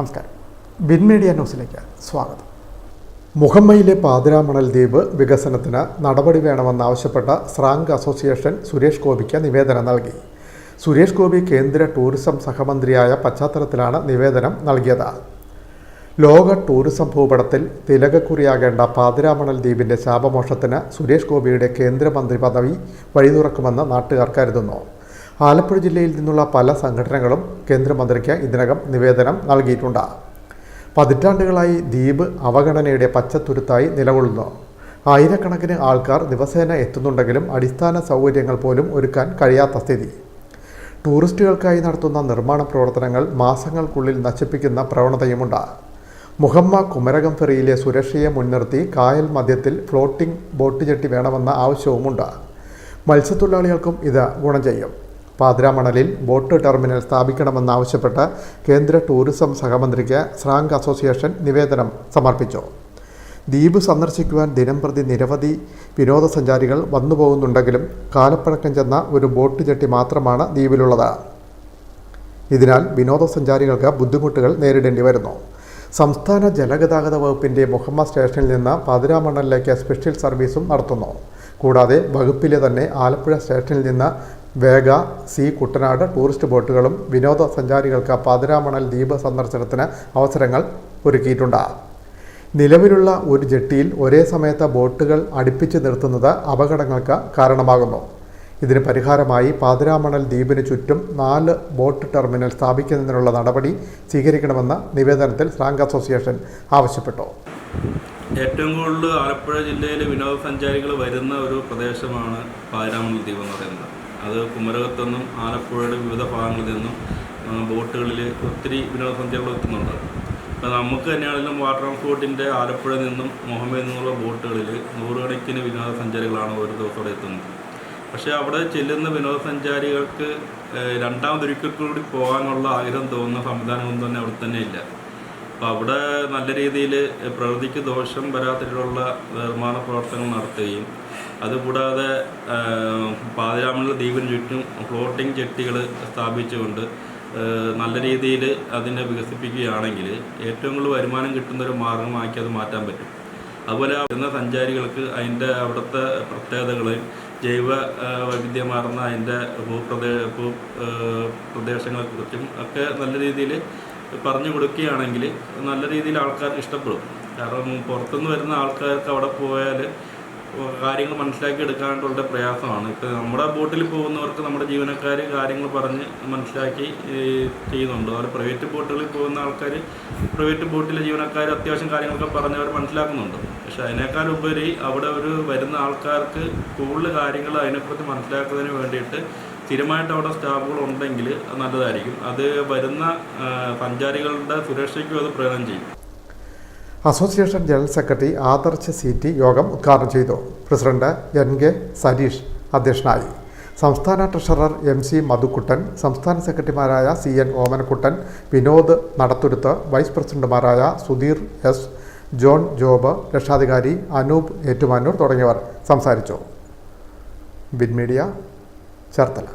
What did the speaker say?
നമസ്കാരം. Bin media ന്യൂസിലേക്ക് സ്വാഗതം. മുഹമ്മയിലെ പാതിരാമണൽ ദ്വീപ് വികസനത്തിന് നടപടി വേണമെന്നാവശ്യപ്പെട്ട സ്രാങ്ക് അസോസിയേഷൻ സുരേഷ് ഗോപിക്ക് നിവേദനം നൽകി. സുരേഷ് ഗോപി കേന്ദ്ര ടൂറിസം സഹമന്ത്രിയായ പശ്ചാത്തലത്തിലാണ് നിവേദനം നൽകിയത്. ലോക ടൂറിസം ഭൂപടത്തിൽ തിലകക്കുറിയാകേണ്ട പാതിരാമണൽ ദ്വീപിന്റെ ശാപമോഷത്തിന് സുരേഷ് ഗോപിയുടെ കേന്ദ്രമന്ത്രി പദവി വഴിതുറക്കുമെന്ന് നാട്ടുകാർ കരുതുന്നു. ആലപ്പുഴ ജില്ലയിൽ നിന്നുള്ള പല സംഘടനകളും കേന്ദ്രമന്ത്രിക്ക് ഇതിനകം നിവേദനം നൽകിയിട്ടുണ്ട്. പതിറ്റാണ്ടുകളായി ദ്വീപ് അവഗണനയുടെ പച്ചത്തുരുത്തായി നിലകൊള്ളുന്നു. ആയിരക്കണക്കിന് ആൾക്കാർ ദിവസേന എത്തുന്നുണ്ടെങ്കിലും അടിസ്ഥാന സൗകര്യങ്ങൾ പോലും ഒരുക്കാൻ കഴിയാത്ത സ്ഥിതി. ടൂറിസ്റ്റുകൾക്കായി നടത്തുന്ന നിർമ്മാണ പ്രവർത്തനങ്ങൾ മാസങ്ങൾക്കുള്ളിൽ നശിപ്പിക്കുന്ന പ്രവണതയുമുണ്ട്. മുഹമ്മ കുമരകം ഫെറിയിലെ സുരക്ഷയെ മുൻനിർത്തി കായൽ മധ്യത്തിൽ ഫ്ലോട്ടിംഗ് ബോട്ട് ജെട്ടി വേണമെന്ന ആവശ്യവുമുണ്ട്. മത്സ്യത്തൊഴിലാളികൾക്കും ഇത് ഗുണം ചെയ്യും. പാതിരാമണലിൽ ബോട്ട് ടെർമിനൽ സ്ഥാപിക്കണമെന്നാവശ്യപ്പെട്ട് കേന്ദ്ര ടൂറിസം സഹമന്ത്രിക്ക് സ്രാങ്ക് അസോസിയേഷൻ നിവേദനം സമർപ്പിച്ചു. ദ്വീപ് സന്ദർശിക്കുവാൻ ദിനംപ്രതി നിരവധി വിനോദസഞ്ചാരികൾ വന്നുപോകുന്നുണ്ടെങ്കിലും കാലപ്പഴക്കം ചെന്ന ഒരു ബോട്ട് ജെട്ടി മാത്രമാണ് ദ്വീപിലുള്ളത്. ഇതിനാൽ വിനോദസഞ്ചാരികൾക്ക് ബുദ്ധിമുട്ടുകൾ നേരിടേണ്ടി വരുന്നു. സംസ്ഥാന ജലഗതാഗത വകുപ്പിന്റെ മുഹമ്മ സ്റ്റേഷനിൽ നിന്ന് പതിരാമണ്ണലിലേക്ക് സ്പെഷ്യൽ സർവീസും നടത്തുന്നു. കൂടാതെ വകുപ്പിലെ തന്നെ ആലപ്പുഴ സ്റ്റേഷനിൽ നിന്ന് വേഗ സി കുട്ടനാട് ടൂറിസ്റ്റ് ബോട്ടുകളും വിനോദസഞ്ചാരികൾക്ക് പാതിരാമണൽ ദ്വീപ് സന്ദർശനത്തിന് അവസരങ്ങൾ ഒരുക്കിയിട്ടുണ്ട്. നിലവിലുള്ള ഒരു ജെട്ടിയിൽ ഒരേ സമയത്ത് ബോട്ടുകൾ അടുപ്പിച്ച് നിർത്തുന്നത് അപകടങ്ങൾക്ക് കാരണമാകുന്നു. ഇതിന് പരിഹാരമായി പാതിരാമണൽ ദ്വീപിന് ചുറ്റും നാല് ബോട്ട് ടെർമിനൽ സ്ഥാപിക്കുന്നതിനുള്ള നടപടി സ്വീകരിക്കണമെന്ന് നിവേദനത്തിൽ സ്രാങ്ക് അസോസിയേഷൻ ആവശ്യപ്പെട്ടു. ഏറ്റവും കൂടുതൽ ആലപ്പുഴ ജില്ലയിൽ വിനോദസഞ്ചാരികൾ വരുന്ന ഒരു പ്രദേശമാണ് പാതിരാമണൽ ദ്വീപ് എന്ന് പറയുന്നത്. അത് കുമരകത്തുനിന്നും ആലപ്പുഴയുടെ വിവിധ ഭാഗങ്ങളിൽ നിന്നും ബോട്ടുകളിൽ ഒത്തിരി വിനോദസഞ്ചാരികൾ എത്തുന്നുണ്ട്. അപ്പോൾ നമുക്ക് തന്നെയാണെങ്കിലും വാട്ടർ ട്രാൻസ്പോർട്ടിന്റെ ആലപ്പുഴ നിന്നും മുഹമ്മയിൽ നിന്നുള്ള ബോട്ടുകളിൽ നൂറുകണക്കിന് വിനോദസഞ്ചാരികളാണ് ഓരോ ദിവസം അവിടെ എത്തുന്നത്. പക്ഷേ അവിടെ ചെല്ലുന്ന വിനോദസഞ്ചാരികൾക്ക് രണ്ടാമതൊരിക്കൽ കൂടി പോകാനുള്ള ആഗ്രഹം തോന്നുന്ന സംവിധാനമൊന്നും തന്നെ അവിടെ തന്നെ ഇല്ല. അപ്പോൾ അവിടെ നല്ല രീതിയിൽ പ്രകൃതിക്ക് ദോഷം വരാത്ത രീതിയിലുള്ള നിർമ്മാണ പ്രവർത്തനങ്ങൾ നടത്തുകയും അതുകൂടാതെ പാതിരാമണിലെ ദ്വീപിന് ചുറ്റും ഫ്ലോട്ടിംഗ് ചെട്ടികൾ സ്ഥാപിച്ചുകൊണ്ട് നല്ല രീതിയിൽ അതിനെ വികസിപ്പിക്കുകയാണെങ്കിൽ ഏറ്റവും കൂടുതൽ വരുമാനം കിട്ടുന്നൊരു മാർഗമാക്കി അത് മാറ്റാൻ പറ്റും. അതുപോലെ വരുന്ന സഞ്ചാരികൾക്ക് അതിന്റെ അവിടുത്തെ പ്രത്യേകതകളെയും ജൈവ വൈവിധ്യമാർന്ന അതിന്റെ ഭൂപ്രദേ ഭൂ പ്രദേശങ്ങളെക്കുറിച്ചും ഒക്കെ നല്ല രീതിയിൽ പറഞ്ഞു കൊടുക്കുകയാണെങ്കിൽ നല്ല രീതിയിൽ ആൾക്കാർക്ക് ഇഷ്ടപ്പെടും. കാരണം പുറത്തുനിന്ന് വരുന്ന ആൾക്കാർക്ക് അവിടെ പോയാൽ കാര്യങ്ങൾ മനസ്സിലാക്കി എടുക്കാനായിട്ടുള്ള പ്രയാസമാണ്. ഇപ്പോൾ നമ്മുടെ ബോട്ടിൽ പോകുന്നവർക്ക് നമ്മുടെ ജീവനക്കാർ കാര്യങ്ങൾ പറഞ്ഞ് മനസ്സിലാക്കി ചെയ്യുന്നുണ്ട്. അതുപോലെ പ്രൈവറ്റ് ബോട്ടുകളിൽ പോകുന്ന ആൾക്കാർ പ്രൈവറ്റ് ബോട്ടിലെ ജീവനക്കാർ അത്യാവശ്യം കാര്യങ്ങളൊക്കെ പറഞ്ഞ് അവർ മനസ്സിലാക്കുന്നുണ്ട്. പക്ഷേ അതിനേക്കാൾ ഉപരി അവിടെ ഒരു വരുന്ന ആൾക്കാർക്ക് കൂടുതൽ കാര്യങ്ങൾ അതിനെക്കുറിച്ച് മനസ്സിലാക്കുന്നതിന് വേണ്ടിയിട്ട് സ്ഥിരമായിട്ട് അവിടെ സ്റ്റാഫുകൾ ഉണ്ടെങ്കിൽ നല്ലതായിരിക്കും. അത് വരുന്ന സഞ്ചാരികളുടെ സുരക്ഷയ്ക്കും അത് പ്രയോജനം ചെയ്യും. Association general secretary Adarsh C T യോഗം ഉദ്ഘാടനം ചെയ്തു. പ്രസിഡന്റ് എൻ കെ സരീഷ് അധ്യക്ഷനായി. സംസ്ഥാന ട്രഷറർ എം സി മധുക്കുട്ടൻ സംസ്ഥാന സെക്രട്ടറിമാരായ C N Omanakuttan Vinod Nadathuruthu vice പ്രസിഡന്റുമാരായ സുധീർ എസ് ജോൺ ജോബ് രക്ഷാധികാരി അനൂപ് ഏറ്റുമാനൂർ തുടങ്ങിയവർ സംസാരിച്ചു. Bin media Cherthala.